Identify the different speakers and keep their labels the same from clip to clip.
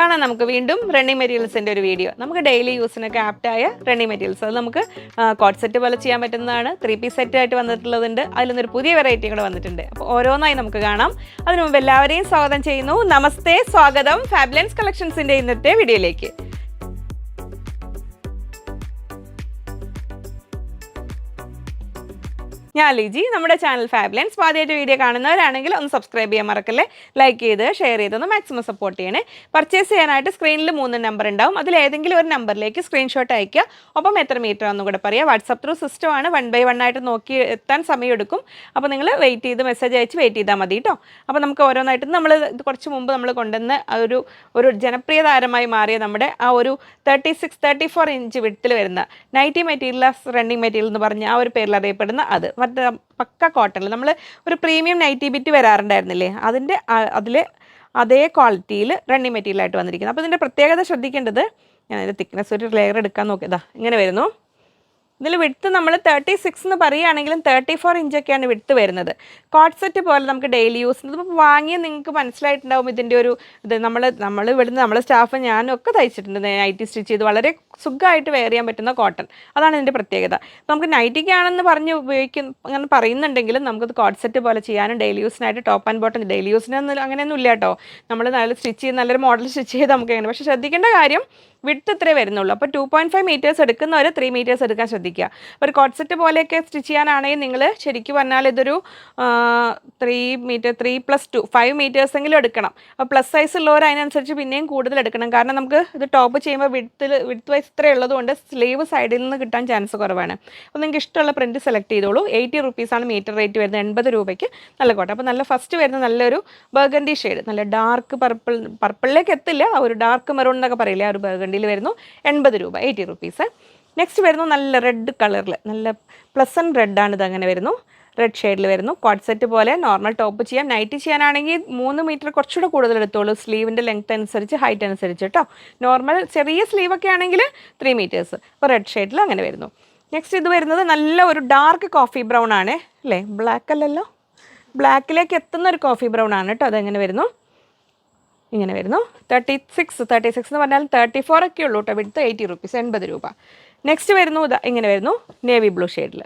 Speaker 1: കാണാം നമുക്ക് വീണ്ടും റണ്ണിങ് മെറ്റീരിയൽസിന്റെ ഒരു വീഡിയോ നമുക്ക് ഡെയിലി യൂസിനൊക്കെ ആപ്റ്റായ റണ്ണിങ് മെറ്റീരിയൽസ് അത് നമുക്ക് കോട്ട് സെറ്റ് പോലെ ചെയ്യാൻ പറ്റുന്നതാണ്. ത്രീ പീസ് സെറ്റ് ആയിട്ട് വന്നിട്ടുള്ളതുണ്ട്. അതിലൊന്നൊരു പുതിയ വെറൈറ്റി കൂടെ വന്നിട്ടുണ്ട്. അപ്പോൾ ഓരോന്നായി നമുക്ക് കാണാം. അതിനു മുമ്പ് എല്ലാവരെയും സ്വാഗതം ചെയ്യുന്നു. നമസ്തേ സ്വാഗതം. ഫാബുലൻസ് കളക്ഷൻസിന്റെ ഇന്നത്തെ വീഡിയോയിലേക്ക് ഞാൻ ലിജി. നമ്മുടെ ചാനൽ ഫാബ്ലൻസ് ആദ്യമായിട്ട് വീഡിയോ കാണുന്നവരാണെങ്കിൽ ഒന്ന് സബ്സ്ക്രൈബ് ചെയ്യാൻ മറക്കല്ലേ? ലൈക്ക് ചെയ്ത് ഷെയർ ചെയ്ത് ഒന്ന് മാക്സിമം സപ്പോർട്ട് ചെയ്യണേ. പർച്ചേസ് ചെയ്യാനായിട്ട് സ്ക്രീനിൽ മൂന്ന് നമ്പർ ഉണ്ടാവും. അതിൽ ഏതെങ്കിലും ഒരു നമ്പറിലേക്ക് സ്ക്രീൻഷോട്ട് അയക്കുക ഒപ്പം എത്ര മീറ്റർ ആണെന്നും കൂടെ പറയാം. വാട്സപ്പ് ത്രൂ സിസ്റ്റം ആണ്. വൺ ബൈ വൺ ആയിട്ട് നോക്കി എത്താൻ സമയം എടുക്കും അപ്പോൾ നിങ്ങൾ വെയിറ്റ് ചെയ്ത് മെസ്സേജ് അയച്ച് വെയിറ്റ് ചെയ്താൽ മതി കേട്ടോ അപ്പോൾ നമുക്ക് ഓരോന്നായിട്ട് നമ്മൾ കുറച്ച് മുമ്പ് നമ്മൾ കൊണ്ടുവന്ന ഒരു ഒരു ജനപ്രിയ താരമായി മാറിയ നമ്മുടെ ആ ഒരു thirty six thirty four inch വിട്ടിൽ വരുന്ന നൈറ്റി മെറ്റീരിയൽ റണ്ണിങ് മെറ്റീരിയൽ എന്ന് പറഞ്ഞ ആ ഒരു പേരിൽ അറിയപ്പെടുന്ന അത്. മറ്റേ പക്ക കോട്ടണിൽ നമ്മൾ ഒരു പ്രീമിയം നൈറ്റി ബിറ്റ് വരാറുണ്ടായിരുന്നില്ലേ? അതിന്റെ അതിൽ അതേ ക്വാളിറ്റിയിൽ റണ്ണിങ് മെറ്റീരിയൽ ആയിട്ട് വന്നിരിക്കുന്നത് അപ്പോൾ ഇതിന്റെ പ്രത്യേകത ശ്രദ്ധിക്കേണ്ടത് ഞാൻ അതിന്റെ തിക്നെസ് ഒരു ലെയർ എടുക്കാൻ നോക്കിയതാ ഇങ്ങനെ വരുന്നു. ഇതിൽ വിടുത്ത് നമ്മൾ തേർട്ടി സിക്സ് എന്ന് പറയുകയാണെങ്കിലും തേർട്ടി ഫോർ ഇഞ്ചൊക്കെയാണ് വിടുത്ത് വരുന്നത്. കോട്ട് സെറ്റ് പോലെ നമുക്ക് ഡെയിലി യൂസ് ഇതിപ്പോൾ വാങ്ങിയ നിങ്ങൾക്ക് മനസ്സിലായിട്ടുണ്ടാവും ഇതിന്റെ ഒരു ഇത്. നമ്മൾ നമ്മൾ ഇവിടുന്ന് നമ്മളെ സ്റ്റാഫ് ഞാനും ഒക്കെ തയ്ച്ചിട്ടുണ്ട് നൈറ്റി സ്റ്റിച്ച് ചെയ്ത് വളരെ സുഖമായിട്ട് വെയർ ചെയ്യാൻ പറ്റുന്ന കോട്ടൺ അതാണ് ഇതിന്റെ പ്രത്യേകത. നമുക്ക് നൈറ്റിക്കാണെന്ന് പറഞ്ഞ് ഉപയോഗിക്കും അങ്ങനെ പറയുന്നുണ്ടെങ്കിലും നമുക്കത് കോട്ട് സെറ്റ് പോലെ ചെയ്യാനും ഡെയിലി യൂസിനായിട്ട് ടോപ്പ് ആൻഡ് ബോട്ടം ഡെയിലി യൂസിനൊന്നും അങ്ങനെയൊന്നും ഇല്ല കേട്ടോ നമ്മൾ നല്ല സ്റ്റിച്ച് ചെയ്ത് നല്ലൊരു മോഡൽ സ്റ്റിച്ച് ചെയ്ത് നമുക്ക് എങ്ങനെ പക്ഷേ ശ്രദ്ധിക്കേണ്ട കാര്യം വിട്ട് ഇത്രേ വരുന്നുള്ളൂ. അപ്പോൾ ടു പോയിന്റ് ഫൈവ് മീറ്റേഴ്സ് എടുക്കുന്നവർ ത്രീ മീറ്റേഴ്സ് എടുക്കാൻ ശ്രദ്ധിക്കുക. ഒരു കോട്ട്സെറ്റ് പോലെയൊക്കെ സ്റ്റിച്ച് ചെയ്യാനാണെങ്കിൽ നിങ്ങൾ ശരിക്കും പറഞ്ഞാൽ ഇതൊരു three metre three plus two five metres എങ്കിലും എടുക്കണം. അപ്പോൾ പ്ലസ് സൈസ് ഉള്ളവർ അതിനനുസരിച്ച് പിന്നെയും കൂടുതൽ എടുക്കണം. കാരണം നമുക്ക് ഇത് ടോപ്പ് ചെയ്യുമ്പോൾ വിടുത്തിൽ വിടുത്ത് വൈസ് ഇത്രേ ഉള്ളതുകൊണ്ട് സ്ലീവ് സൈഡിൽ നിന്ന് കിട്ടാൻ ചാൻസ് കുറവാണ്. അപ്പോൾ നിങ്ങൾക്ക് ഇഷ്ടമുള്ള പ്രിന്റ് സെലക്ട് ചെയ്തോളൂ. എയ്റ്റി റുപ്പീസാണ് മീറ്റർ റേറ്റ് വരുന്നത്. എൺപത് രൂപയ്ക്ക് നല്ല കോട്ട അപ്പോൾ നല്ല ഫസ്റ്റ് വരുന്ന നല്ലൊരു ബർഗൻഡി ഷെയ്ഡ് നല്ല ഡാർക്ക് പർപ്പിൾ പർപ്പിളിലേക്ക് എത്തില്ല. ഒരു ഡാർക്ക് മെറൂൺ എന്നൊക്കെ പറയില്ലേ ആ ഒരു ബർഗണ്ടിയിൽ വരുന്നു. എൺപത് രൂപ എയ്റ്റി റുപ്പീസ്. നെക്സ്റ്റ് വരുന്നു നല്ല റെഡ് കളറിൽ നല്ല പ്ലസൻ റെഡാണ് ഇതങ്ങനെ വരുന്നു. റെഡ് ഷെയ്ഡിൽ വരുന്നു. കോട്ട് സെറ്റ് പോലെ നോർമൽ ടോപ്പ് ചെയ്യാം. നൈറ്റ് ചെയ്യാനാണെങ്കിൽ മൂന്ന് മീറ്റർ കുറച്ചുകൂടെ കൂടുതൽ എടുത്തോളൂ. സ്ലീവിന്റെ ലെങ്ത് അനുസരിച്ച് ഹൈറ്റ് അനുസരിച്ച് കേട്ടോ നോർമൽ ചെറിയ സ്ലീവൊക്കെ ആണെങ്കിൽ ത്രീ മീറ്റേഴ്സ് അപ്പോൾ റെഡ് ഷെയ്ഡിൽ അങ്ങനെ വരുന്നു. നെക്സ്റ്റ് ഇത് വരുന്നത് നല്ല ഒരു ഡാർക്ക് കോഫി ബ്രൗൺ ആണ്. അല്ലേ? ബ്ലാക്ക് അല്ലല്ലോ? ബ്ലാക്കിലേക്ക് എത്തുന്ന ഒരു കോഫി ബ്രൗൺ ആണ് കേട്ടോ അതെങ്ങനെ വരുന്നു? ഇങ്ങനെ വരുന്നു. തേർട്ടി സിക്സ് തേർട്ടി സിക്സ് എന്ന് പറഞ്ഞാൽ തേർട്ടി ഫോർ ഒക്കെ ഉള്ളൂ കേട്ടോ. വിടുത്ത് എയ്റ്റി റുപ്പീസ് എൺപത് രൂപ. നെക്സ്റ്റ് വരുന്നു ഇങ്ങനെ വരുന്നു. നേവി ബ്ലൂ ഷെയ്ഡിൽ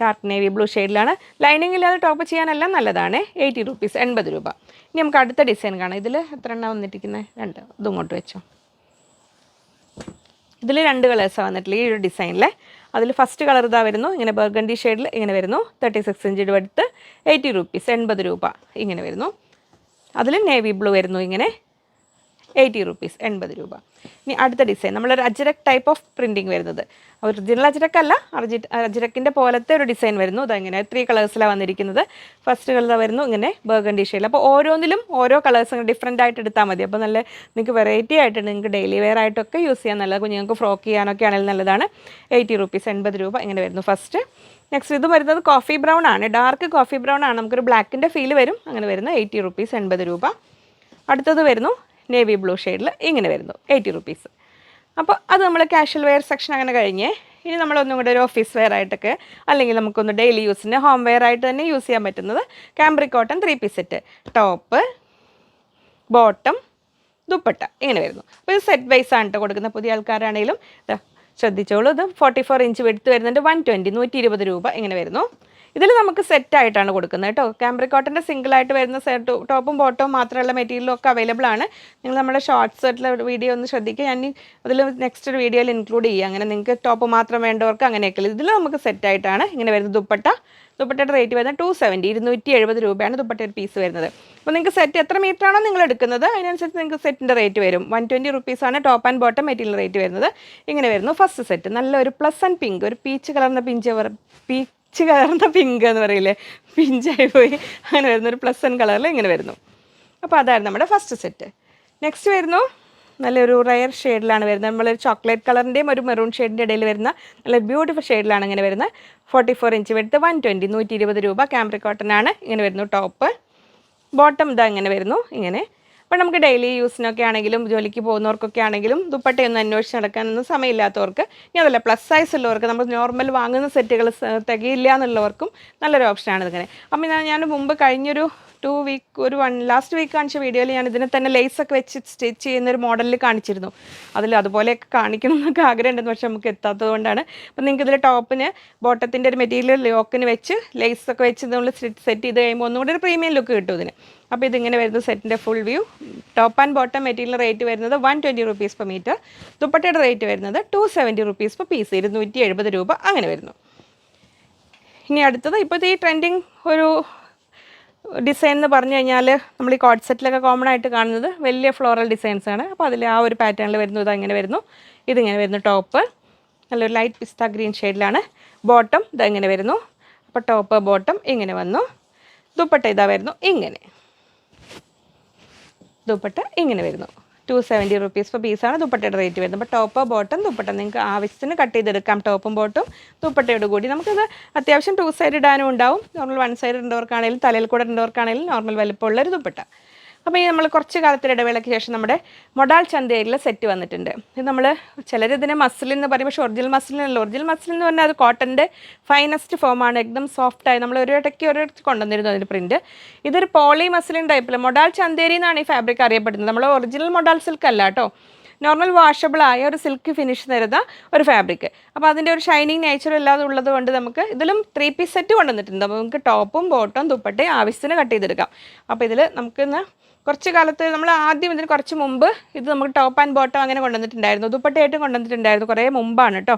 Speaker 1: ഡാർക്ക് നേവി ബ്ലൂ ഷെയ്ഡിലാണ് ലൈനിങ് ഇല്ലാതെ ടോപ്പ് ചെയ്യാനെല്ലാം നല്ലതാണ്. എയ്റ്റി റുപ്പീസ് എൺപത് രൂപ. ഇനി നമുക്ക് അടുത്ത ഡിസൈൻ കാണാം. ഇതിൽ എത്ര എണ്ണം വന്നിട്ടിരിക്കുന്നത് രണ്ട്. ഇതുങ്ങോട്ട് ഇങ്ങോട്ട് വെച്ചോ. ഇതിൽ രണ്ട് കളേഴ്സാണ് വന്നിട്ടില്ല ഈ ഒരു ഡിസൈനിൽ അതിൽ ഫസ്റ്റ് കളർ ഇതാ വരുന്നു. ഇങ്ങനെ ബർഗണ്ടി ഷെയ്ഡിൽ ഇങ്ങനെ വരുന്നു. തേർട്ടി സിക്സ് ഇഞ്ച് എടുത്ത് എയ്റ്റി റുപ്പീസ് എൺപത് രൂപ ഇങ്ങനെ വരുന്നു. അതിൽ നേവി ബ്ലൂ വരുന്നു ഇങ്ങനെ. എയ്റ്റി റുപ്പീസ് എൺപത് രൂപ. ഇനി അടുത്ത ഡിസൈൻ. നമ്മളൊരു അജരക് ടൈപ്പ് ഓഫ് പ്രിന്റിങ് വരുന്നത്. ഒറിജിനൽ അജരക് അല്ല അർജി അജരക്കിന്റെ പോലത്തെ ഒരു ഡിസൈൻ വരുന്നു. അതെങ്ങനെ ത്രീ കളേഴ്സിലാണ് വന്നിരിക്കുന്നത്. ഫസ്റ്റ് കളർ വരുന്നു ഇങ്ങനെ ബർഗണ്ടി ഷെയിൽ അപ്പോൾ ഓരോന്നിലും ഓരോ കളേഴ്സ് ഡിഫറെന്റ് ആയിട്ട് എടുത്താൽ മതി. അപ്പോൾ നല്ല നിങ്ങൾക്ക് വെറൈറ്റി ആയിട്ട് നിങ്ങൾക്ക് ഡെയിലി വെയർ ആയിട്ടൊക്കെ യൂസ് ചെയ്യാൻ നല്ലത്. കുഞ്ഞുങ്ങൾക്ക് ഫ്രോക്ക് ചെയ്യാനൊക്കെ ആണെങ്കിൽ നല്ലതാണ്. എയ്റ്റി റുപ്പീസ് എൺപത് രൂപ ഇങ്ങനെ വരുന്നു ഫസ്റ്റ് നെക്സ്റ്റ് ഇത് വരുന്നത് കോഫി ബ്രൗൺ ആണ്. ഡാർക്ക് കോഫി ബ്രൗൺ ആണ്. നമുക്കൊരു ബ്ലാക്കിന്റെ ഫീൽ വരും. അങ്ങനെ വരുന്നത് എയ്റ്റി റുപ്പീസ് എൺപത് രൂപ. അടുത്തത് വരുന്നു നേവി ബ്ലൂ ഷെയ്ഡിൽ ഇങ്ങനെ വരുന്നു എയ്റ്റി റുപ്പീസ് അപ്പോൾ അത് നമ്മൾ കാഷ്വൽ വെയർ സെക്ഷൻ അങ്ങനെ കഴിഞ്ഞേ ഇനി നമ്മളൊന്നും കൂടെ ഒരു ഓഫീസ് വെയർ ആയിട്ടൊക്കെ അല്ലെങ്കിൽ നമുക്കൊന്ന് ഡെയിലി യൂസിന് ഹോം വെയർ ആയിട്ട് തന്നെ യൂസ് ചെയ്യാൻ പറ്റുന്നത് cambric cotton three piece set top bottom dupatta ഇങ്ങനെ വരുന്നു. അപ്പോൾ ഇത് സെറ്റ് വൈസ് ആണ് കേട്ടോ കൊടുക്കുന്ന പുതിയ ആൾക്കാരാണെങ്കിലും ശ്രദ്ധിച്ചോളൂ ഇത് ഫോർട്ടി ഫോർ ഇഞ്ച് വെടുത്ത് വരുന്നുണ്ട് വൺ ട്വന്റി നൂറ്റി ഇരുപത് രൂപ ഇങ്ങനെ വരുന്നു. ഇതിൽ നമുക്ക് സെറ്റ് ആയിട്ടാണ് കൊടുക്കുന്നത് കേട്ടോ. ക്യാമ്പ്രിക് കോട്ടന്റെ സിംഗിൾ ആയിട്ട് വരുന്ന ടോപ്പും ബോട്ടവും മാത്രമുള്ള മെറ്റീരിയലും ഒക്കെ അവൈലബിൾ ആണ്. നിങ്ങൾ നമ്മുടെ ഷോർട്ട് ആയിട്ടുള്ള വീഡിയോ ഒന്ന് ശ്രദ്ധിക്കുക. ഞാൻ അതിൽ നെക്സ്റ്റ് ഒരു വീഡിയോയിൽ ഇൻക്ലൂഡ് ചെയ്യുക. അങ്ങനെ നിങ്ങൾക്ക് ടോപ്പ് മാത്രം വേണ്ടവർക്ക് അങ്ങനെയൊക്കെ ഇതിൽ നമുക്ക് സെറ്റ് ആയിട്ടാണ് ഇങ്ങനെ വരുന്നത്. ദുപ്പട്ട. ദുപ്പട്ടയുടെ റേറ്റ് വരുന്നത് ടു സെവന്റി ഇരുന്നൂറ്റി എഴുപത് രൂപയാണ് ദുപ്പട്ടയുടെ പീസ് വരുന്നത്. അപ്പോൾ നിങ്ങൾക്ക് സെറ്റ് എത്ര മീറ്റർ ആണോ നിങ്ങൾ എടുക്കുന്നത് അതിനനുസരിച്ച് നിങ്ങൾക്ക് സെറ്റിന്റെ റേറ്റ് വരും. വൺ ട്വന്റി റുപ്പീസാണ് top and bottom material rate വരുന്നത്. ഇങ്ങനെ വരുന്നു. ഫസ്റ്റ് സെറ്റ് നല്ലൊരു പ്ലസ് ആൻഡ് പിങ്ക് ഒരു പീച്ച് കളറിന്റെ പിഞ്ച് പീച്ച് കളറിന്റെ പിങ്ക് എന്ന് പറയില്ലേ? പിഞ്ചായി പോയി. അങ്ങനെ വരുന്ന ഒരു പ്ലസ് ആൻഡ് കളറിൽ ഇങ്ങനെ വരുന്നു. അപ്പോൾ അതായിരുന്നു നമ്മുടെ ഫസ്റ്റ് സെറ്റ് നെക്സ്റ്റ് വരുന്നു. നല്ലൊരു റയർ ഷെയ്ഡിലാണ് വരുന്നത്. നമ്മളൊരു ചോക്ലേറ്റ് കളറിന്റെയും ഒരു മെറൂൺ ഷെയ്ഡിന്റെ ഇടയിൽ വരുന്ന നല്ല ബ്യൂട്ടിഫുൾ ഷെയ്ഡിലാണ് ഇങ്ങനെ വരുന്നത്. ഫോർട്ടി ഫോർ ഇഞ്ച് വെടുത്ത് വൺ ട്വന്റി നൂറ്റി ഇരുപത് രൂപ ക്യാമറ കോട്ടൺ ആണ് ഇങ്ങനെ വരുന്നു ടോപ്പ് ബോട്ടം ഇതാ ഇങ്ങനെ വരുന്നു. ഇങ്ങനെ അപ്പോൾ നമുക്ക് ഡെയിലി യൂസിനൊക്കെ ആണെങ്കിലും ജോലിക്ക് പോകുന്നവർക്കൊക്കെ ആണെങ്കിലും ദുപ്പട്ടയൊന്നും അന്വേഷിച്ച് നടക്കാനൊന്നും സമയമില്ലാത്തവർക്ക് ഇനി അതല്ല പ്ലസ് സൈസ് ഉള്ളവർക്ക് നമ്മൾ നോർമൽ വാങ്ങുന്ന സെറ്റുകൾ തികയില്ല എന്നുള്ളവർക്കും നല്ലൊരു ഓപ്ഷനാണ് ഇതിങ്ങനെ. അപ്പം ഞാൻ മുമ്പ് കഴിഞ്ഞൊരു ടു വീക്ക് ഒരു വൺ ലാസ്റ്റ് വീക്ക് കാണിച്ച വീഡിയോയിൽ ഞാൻ ഇതിനെ തന്നെ ലേസൊക്കെ വെച്ച് സ്റ്റിച്ച് ചെയ്യുന്ന ഒരു മോഡലിൽ കാണിച്ചിരുന്നു. അതിൽ അതുപോലെയൊക്കെ കാണിക്കണം എന്നൊക്കെ ആഗ്രഹം ഉണ്ടെന്ന് പക്ഷെ നമുക്ക് എത്താത്തത് കൊണ്ടാണ്. അപ്പം നിങ്ങൾക്ക് ഇതിൽ ടോപ്പിന് ബോട്ടത്തിന്റെ ഒരു മെറ്റീരിയൽ ലോക്കിന് വെച്ച് ലേസൊക്കെ വെച്ച് നമ്മൾ സെറ്റ് ചെയ്ത് കഴിയുമ്പോൾ ഒന്നുകൂടി ഒരു പ്രീമിയം ലുക്ക് കിട്ടും ഇതിന്. അപ്പോൾ ഇതിങ്ങനെ വരുന്ന സെറ്റിന്റെ full view top and bottom material rate വരുന്നത് one twenty rupees per metre ദുപ്പട്ടയുടെ റേറ്റ് വരുന്നത് two seventy rupees per piece ഇരുന്നൂറ്റി എഴുപത് രൂപ അങ്ങനെ വരുന്നു. ഇനി അടുത്തത് ഇപ്പോഴത്തെ ഈ ട്രെൻഡിങ് ഒരു ഡിസൈൻ എന്ന് പറഞ്ഞു കഴിഞ്ഞാൽ നമ്മൾ ഈ കോഡ് സെറ്റിലൊക്കെ കോമൺ ആയിട്ട് കാണുന്നത് വലിയ ഫ്ലോറൽ ഡിസൈൻസ് ആണ്. അപ്പോൾ അതിൽ ആ ഒരു പാറ്റേണിൽ വരുന്നു ഇത് അങ്ങനെ വരുന്നു. ഇതിങ്ങനെ വരുന്നു ടോപ്പ് നല്ലൊരു ലൈറ്റ് പിസ്ത ഗ്രീൻ ഷെയ്ഡിലാണ് ബോട്ടം ഇതെങ്ങനെ വരുന്നു. അപ്പോൾ ടോപ്പ് ബോട്ടം ഇങ്ങനെ വന്നു. ദുപ്പട്ട ഇതാ വരുന്നു ഇങ്ങനെ. ദുപ്പട്ട ഇങ്ങനെ വരുന്നു. ടു സെവന്റി റുപ്പീസ് പെർ പീസാണ് ദുപ്പട്ടയുടെ റേറ്റ് വരുന്നത്. അപ്പോൾ ടോപ്പ് ബോട്ടം ദുപ്പട്ട. നിങ്ങൾക്ക് ആവശ്യത്തിന് കട്ട് ചെയ്തെടുക്കാം. ടോപ്പും ബോട്ടും ദുപ്പട്ടയോട് കൂടി. നമുക്കിത് അത്യാവശ്യം ടു സൈഡ് ഇടാനും ഉണ്ടാവും. നോർമൽ വൺ സൈഡ് ഉണ്ടവർക്കാണെങ്കിലും തലയിൽ കൂടെ ഉണ്ടവർക്കാണെങ്കിലും നോർമൽ വലിപ്പമുള്ളൊരു ദുപ്പട്ട. അപ്പോൾ ഈ നമ്മൾ കുറച്ച് കാലത്തിന് ഇടവേളയ്ക്ക് ശേഷം നമ്മുടെ മൊഡാൾ ചന്തേരിയിലെ സെറ്റ് വന്നിട്ടുണ്ട്. ഇത് നമ്മൾ ചിലർ ഇതിനെ മസിൽ എന്ന് പറയും പക്ഷേ ഒറിജിനൽ മസിലിനല്ല ഒറിജിനൽ മസിൽ എന്ന് പറഞ്ഞാൽ അത് കോട്ടന്റെ ഫൈനസ്റ്റ് ഫോമാണ് എക്ദം സോഫ്റ്റായി നമ്മൾ ഒരു ഇടയ്ക്ക് ഒരു ഇടയ്ക്ക് കൊണ്ടുവന്നിരുന്നു അതിന്റെ പ്രിന്റ് ഇതൊരു പോളി മസിലിൻ ടൈപ്പിൽ മൊഡാൾ ചന്തേരി എന്നാണ് ഈ ഫാബ്രിക് അറിയപ്പെടുന്നത്. നമ്മൾ ഒറിജിനൽ മൊഡാൾ സിൽക്ക് അല്ല കേട്ടോ. നോർമൽ വാഷബിൾ ആയ ഒരു സിൽക്ക് ഫിനിഷ് തരുന്ന ഒരു ഫാബ്രിക് അപ്പോൾ അതിന്റെ ഒരു ഷൈനിങ് നേച്ചർ ഇല്ലാതെ ഉള്ളത് കൊണ്ട് നമുക്ക് ഇതിലും ത്രീ പീസ് സെറ്റ് കൊണ്ടുവന്നിട്ടുണ്ട്. അപ്പോൾ നമുക്ക് ടോപ്പും ബോട്ടും ദുപ്പട്ടയും ആവശ്യത്തിന് കട്ട് ചെയ്തെടുക്കാം. അപ്പോൾ ഇതിൽ നമുക്ക് ഇന്ന് കുറച്ച് കാലത്ത് നമ്മൾ ആദ്യം ഇതിന് കുറച്ച് മുമ്പ് ഇത് നമുക്ക് ടോപ്പ് ആൻഡ് ബോട്ടം അങ്ങനെ കൊണ്ടുവന്നിട്ടുണ്ടായിരുന്നു. ദുപ്പട്ടയായിട്ടും കൊണ്ടുവന്നിട്ടുണ്ടായിരുന്നു കുറേ മുമ്പാണ് കേട്ടോ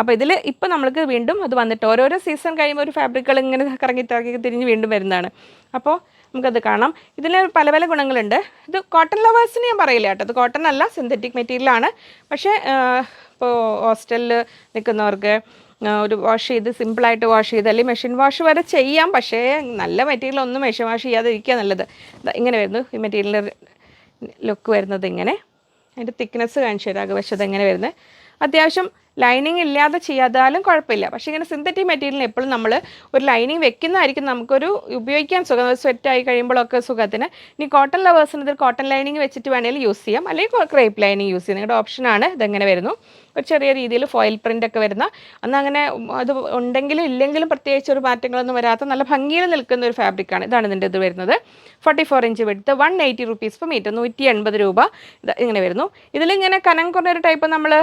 Speaker 1: അപ്പോൾ ഇതിൽ ഇപ്പോൾ നമ്മൾക്ക് വീണ്ടും അത് വന്നിട്ട് ഓരോരോ സീസൺ കഴിയുമ്പോൾ ഒരു ഫാബ്രിക്കുകൾ ഇങ്ങനെ കറങ്ങി തിറങ്ങി തിരിഞ്ഞ് വീണ്ടും വരുന്നതാണ്. അപ്പോൾ നമുക്കത് കാണാം. ഇതിൽ പല പല ഗുണങ്ങളുണ്ട്. ഇത് കോട്ടൺ ലവേഴ്സിന് ഞാൻ പറയില്ല കേട്ടോ. ഇത് കോട്ടൺ അല്ല സിന്തറ്റിക് മെറ്റീരിയലാണ് പക്ഷേ ഇപ്പോൾ ഹോസ്റ്റലിൽ നിൽക്കുന്നവർക്ക് ഒരു വാഷ് ചെയ്ത് സിമ്പിളായിട്ട് വാഷ് ചെയ്ത് അല്ലെങ്കിൽ മെഷീൻ വാഷ് വരെ ചെയ്യാം പക്ഷേ നല്ല മെറ്റീരിയൽ ഒന്നും മെഷീൻ വാഷ് ചെയ്യാതെ ഇരിക്കുക നല്ലത് ഇങ്ങനെ വരുന്നു. ഈ മെറ്റീരിയൽ ലുക്ക് വരുന്നത് ഇങ്ങനെ. അതിന്റെ തിക്നെസ് കാണിച്ചു തരാം. അകവശത് എങ്ങനെ വരുന്നത്. അത്യാവശ്യം ലൈനിങ് ഇല്ലാതെ ചെയ്യാതാലും കുഴപ്പമില്ല. പക്ഷേ ഇങ്ങനെ സിന്തറ്റിക് മെറ്റീരിയലിന് എപ്പോഴും നമ്മൾ ഒരു ലൈനിങ് വെക്കുന്നതായിരിക്കും നമുക്കൊരു ഉപയോഗിക്കാൻ സുഖം. സ്വെറ്റ് ആയി കഴിയുമ്പോഴൊക്കെ സുഖത്തിന്. ഇനി കോട്ടൺ ലവേഴ്സിന് കോട്ടൺ ലൈനിങ് വെച്ചിട്ട് വേണമെങ്കിൽ യൂസ് ചെയ്യാം. അല്ലെങ്കിൽ ക്രേപ്പ് ലൈനിങ് യൂസ് ചെയ്യാം. നിങ്ങളുടെ ഓപ്ഷനാണ് ഇതെങ്ങനെ വരുന്നു? ഒരു ചെറിയ രീതിയിൽ ഫോയിൽ പ്രിന്റ് ഒക്കെ വരുന്ന. അന്ന് അങ്ങനെ അത് ഉണ്ടെങ്കിലും ഇല്ലെങ്കിലും പ്രത്യേകിച്ച് ഒരു മാറ്റങ്ങളൊന്നും വരാത്ത നല്ല ഭംഗിയിൽ നിൽക്കുന്ന ഒരു ഫാബ്രിക്കാണ് ഇതാണ് ഇതിന്റെ ഇത് വരുന്നത്. Forty four inch വെടുത്ത് one eighty rupees per metre നൂറ്റി എൺപത് രൂപ. ഇങ്ങനെ വരുന്നു. ഇതിലിങ്ങനെ കനം കുറഞ്ഞൊരു ടൈപ്പ് നമ്മൾ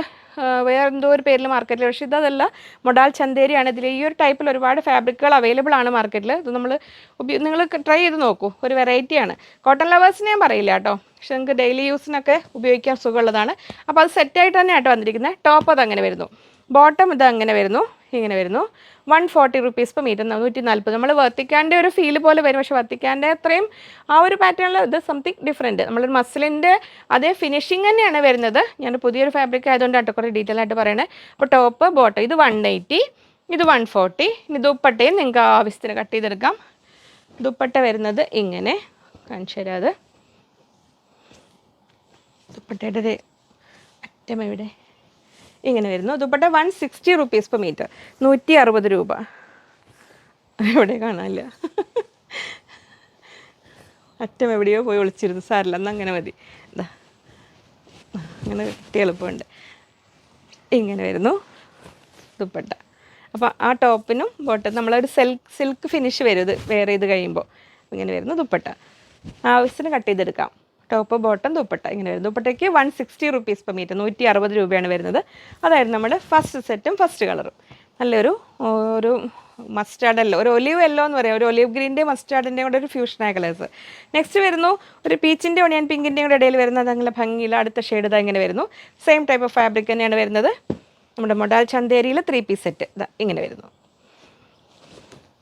Speaker 1: വേറെ എന്തോ ഒരു പേരിൽ മാർക്കറ്റിൽ പക്ഷേ ഇതല്ല മൊഡാൽ ചന്തേരിയാണ്. ഇതിൽ ഈ ഒരു ടൈപ്പിൽ ഒരുപാട് ഫാബ്രിക്കുകൾ അവൈലബിൾ ആണ് മാർക്കറ്റിൽ ഇത് നമ്മൾ നിങ്ങൾ ട്രൈ ചെയ്ത് നോക്കൂ. ഒരു വെറൈറ്റിയാണ് കോട്ടൺ ലവേഴ്സിനെ ഞാൻ പറയില്ല കേട്ടോ. പക്ഷെ നിങ്ങൾക്ക് ഡെയിലി യൂസിനൊക്കെ ഉപയോഗിക്കാൻ സുഖമുള്ളതാണ്. അപ്പോൾ അത് സെറ്റായിട്ട് തന്നെ ആയിട്ട് വന്നിരിക്കുന്നത് ടോപ്പ് അത് അങ്ങനെ വരുന്നു. ബോട്ടം ഇത് അങ്ങനെ വരുന്നു. ഇങ്ങനെ വരുന്നു. One forty rupees per metre നൂറ്റി നാൽപ്പത് നമ്മൾ വർത്തിക്കാന്റെ ഒരു ഫീൽ പോലെ വരും. പക്ഷേ വർത്തിക്കാന്റെ അത്രയും ആ ഒരു പാറ്റേണിൽ ഇത് സംതിങ് ഡിഫറെന്റ് നമ്മളൊരു മസിലിന്റെ അതേ ഫിനിഷിങ് തന്നെയാണ് വരുന്നത്. ഞാൻ പുതിയൊരു ഫാബ്രിക് ആയതുകൊണ്ട് കേട്ടോ കുറേ ഡീറ്റെയിൽ ആയിട്ട് പറയണേ. അപ്പോൾ ടോപ്പ് ബോട്ടം ഇത് വൺ എയ്റ്റി ഇത് വൺ ഫോർട്ടി ഇനി ദുപ്പട്ടയും നിങ്ങൾക്ക് ആവശ്യത്തിന് കട്ട് ചെയ്തെടുക്കാം. ദുപ്പട്ട വരുന്നത് ഇങ്ങനെ. കാണിച്ചു തരാം അത്. ദുപ്പട്ടയുടെ അറ്റം എവിടെ ഇങ്ങനെ വരുന്നു. Dupatta one sixty rupees per metre നൂറ്റി അറുപത് രൂപ. എവിടെ കാണാനില്ല. അറ്റം എവിടെയോ പോയി ഒളിച്ചിരുന്നു. സാരില്ല എന്നാൽ അങ്ങനെ മതി. ഇതാ അങ്ങനെ കിട്ടിയ എളുപ്പമുണ്ട്. ഇങ്ങനെ വരുന്നു ദുപ്പട്ട. അപ്പോൾ ആ ടോപ്പിനും ബോട്ടം നമ്മളൊരു സിൽക്ക് സിൽക്ക് ഫിനിഷ് വരും. ഇത് വേറെ ചെയ്ത് കഴിയുമ്പോൾ ഇങ്ങനെ വരുന്നു ദുപ്പട്ട. ആവശ്യത്തിന് കട്ട് ചെയ്തെടുക്കാം. ടോപ്പ് ബോട്ടം ദുപ്പട്ട ഇങ്ങനെ വരും. ദുപ്പട്ടയ്ക്ക് one sixty rupees per metre നൂറ്റി അറുപത് രൂപയാണ് വരുന്നത്. അതായിരുന്നു നമ്മുടെ ഫസ്റ്റ് സെറ്റും ഫസ്റ്റ് കളറും നല്ലൊരു ഒരു മസ്റ്റാർഡ് അല്ലോ ഒരു ഒലിവ് എല്ലോ എന്ന് പറയാം. ഒരു ഒലിവ് ഗ്രീന്റെ മസ്റ്റാർഡിന്റെ കൂടെ ഒരു ഫ്യൂഷനായ കളേഴ്സ് നെക്സ്റ്റ് വരുന്നു ഒരു പീച്ചിന്റെ ഒണിയൻ പിങ്കിന്റെ കൂടെ ഇടയിൽ വരുന്നത് അങ്ങനെ ഭംഗിയിൽ അടുത്ത ഷെയ്ഡ് ഇതാ ഇങ്ങനെ വരുന്നു. സെയിം ടൈപ്പ് ഓഫ് ഫാബ്രിക് തന്നെയാണ് വരുന്നത്. നമ്മുടെ മൊഡാൽ ചന്തേരിയിൽ ത്രീ പീസ് സെറ്റ് ഇതാ ഇങ്ങനെ വരുന്നു.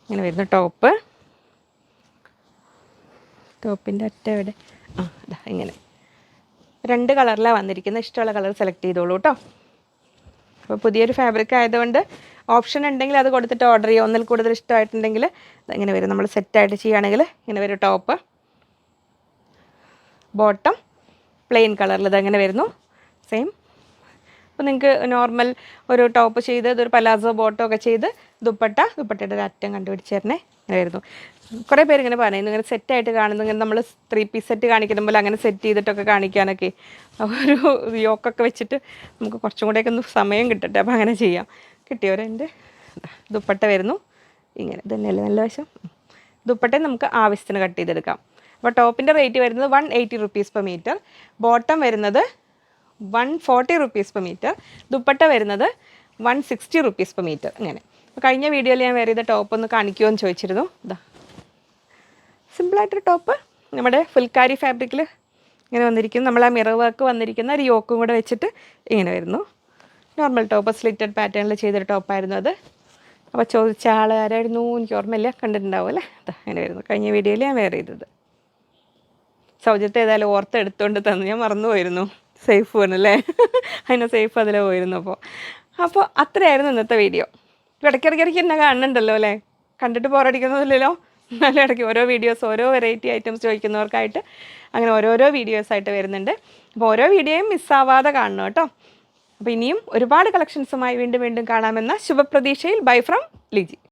Speaker 1: ഇങ്ങനെ വരുന്നു ടോപ്പ്. ടോപ്പിന്റെ അറ്റ ഇതാ ഇങ്ങനെ. രണ്ട് കളറിലാണ് വന്നിരിക്കുന്നത്. ഇഷ്ടമുള്ള കളർ സെലക്ട് ചെയ്തോളൂ കേട്ടോ അപ്പോൾ പുതിയൊരു ഫാബ്രിക് ആയതുകൊണ്ട് ഓപ്ഷൻ ഉണ്ടെങ്കിൽ അത് കൊടുത്തിട്ട് ഓർഡർ ചെയ്യുക. ഒന്നിൽ കൂടുതൽ ഇഷ്ടമായിട്ടുണ്ടെങ്കിൽ ഇങ്ങനെ വരും. നമ്മൾ സെറ്റായിട്ട് ചെയ്യുകയാണെങ്കിൽ ഇങ്ങനെ വരും ടോപ്പ് ബോട്ടം പ്ലെയിൻ കളറിൽ ഇതങ്ങനെ വരുന്നു. സെയിം അപ്പോൾ നിങ്ങൾക്ക് നോർമൽ ഒരു ടോപ്പ് ചെയ്ത് ഇതൊരു പലാസോ ബോട്ടോ ഒക്കെ ചെയ്ത് ദുപ്പട്ട. ദുപ്പട്ടയുടെ ഒരു അറ്റം കണ്ടുപിടിച്ച് തരണേ. അങ്ങനെയായിരുന്നു കുറേ പേര് ഇങ്ങനെ പറയുന്നു ഇങ്ങനെ സെറ്റായിട്ട് കാണുന്നു ഇങ്ങനെ നമ്മൾ ത്രീ പീസ് സെറ്റ് കാണിക്കുന്ന പോലെ അങ്ങനെ സെറ്റ് ചെയ്തിട്ടൊക്കെ കാണിക്കാനൊക്കെ. ഒരു യോക്കൊക്കെ വെച്ചിട്ട് നമുക്ക് കുറച്ചും കൂടെയൊക്കെ ഒന്ന് സമയം കിട്ടട്ടെ അപ്പോൾ അങ്ങനെ ചെയ്യാം. കിട്ടിയവരെന്റെ ദുപ്പട്ട വരുന്നു. ഇങ്ങനെ ഇതന്നെയല്ലേ നല്ല വശം. ദുപ്പട്ട നമുക്ക് ആവശ്യത്തിന് കട്ട് ചെയ്തെടുക്കാം. അപ്പോൾ ടോപ്പിന്റെ റേറ്റ് വരുന്നത് one eighty rupees per metre bottom വരുന്നത് one forty rupees per metre dupatta വരുന്നത് one sixty rupees per metre അങ്ങനെ കഴിഞ്ഞ വീഡിയോയിൽ ഞാൻ വേറെ ഇത് ടോപ്പ് ഒന്ന് കാണിക്കുമോ എന്ന് ചോദിച്ചിരുന്നു. ഇതാ സിമ്പിളായിട്ടൊരു ടോപ്പ് നമ്മുടെ ഫുൽക്കാരി ഫാബ്രിക്കിൽ ഇങ്ങനെ വന്നിരിക്കുന്നു. നമ്മൾ ആ മിറർ വർക്ക് വന്നിരിക്കുന്ന ഒരു യോക്കും കൂടെ വെച്ചിട്ട് ഇങ്ങനെ വരുന്നു. നോർമൽ ടോപ്പ് സ്ലിറ്റഡ് പാറ്റേണിൽ ചെയ്തൊരു ടോപ്പായിരുന്നു അത്. അപ്പോൾ ചോദിച്ച ആൾ ആരായിരുന്നു? എനിക്ക് ഓർമ്മയില്ല. കണ്ടിട്ടുണ്ടാവും അല്ലേ? അതാ അങ്ങനെ വരുന്നു. കഴിഞ്ഞ വീഡിയോയിൽ ഞാൻ വേറെ ചെയ്തത് സൗജത്തെ ഏതായാലും ഓർത്ത് എടുത്തുകൊണ്ട് തന്നു. ഞാൻ മറന്നു പോയിരുന്നു. സേഫ് വേണല്ലേ അതിനെ സേഫ് അതിലെ പോയിരുന്നു അപ്പോൾ അപ്പോൾ അത്രയായിരുന്നു ഇന്നത്തെ വീഡിയോ ഇടയ്ക്കിടയ്ക്കിടയ്ക്ക് എന്നെ കാണുന്നുണ്ടല്ലോ അല്ലേ? കണ്ടിട്ട് ബോറടിക്കുന്നതില്ലല്ലോ നല്ല ഇടയ്ക്ക് ഓരോ വീഡിയോസ് ഓരോ വെറൈറ്റി ഐറ്റംസ് ചോദിക്കുന്നവർക്കായിട്ട് അങ്ങനെ ഓരോരോ വീഡിയോസ് ആയിട്ട് വരുന്നുണ്ട്. അപ്പോൾ ഓരോ വീഡിയോയും മിസ്സാവാതെ കാണണം കേട്ടോ. അപ്പോൾ ഇനിയും ഒരുപാട് കളക്ഷൻസുമായി വീണ്ടും വീണ്ടും കാണാമെന്ന ശുഭപ്രതീക്ഷയിൽ ബൈ ഫ്രം ലിജി.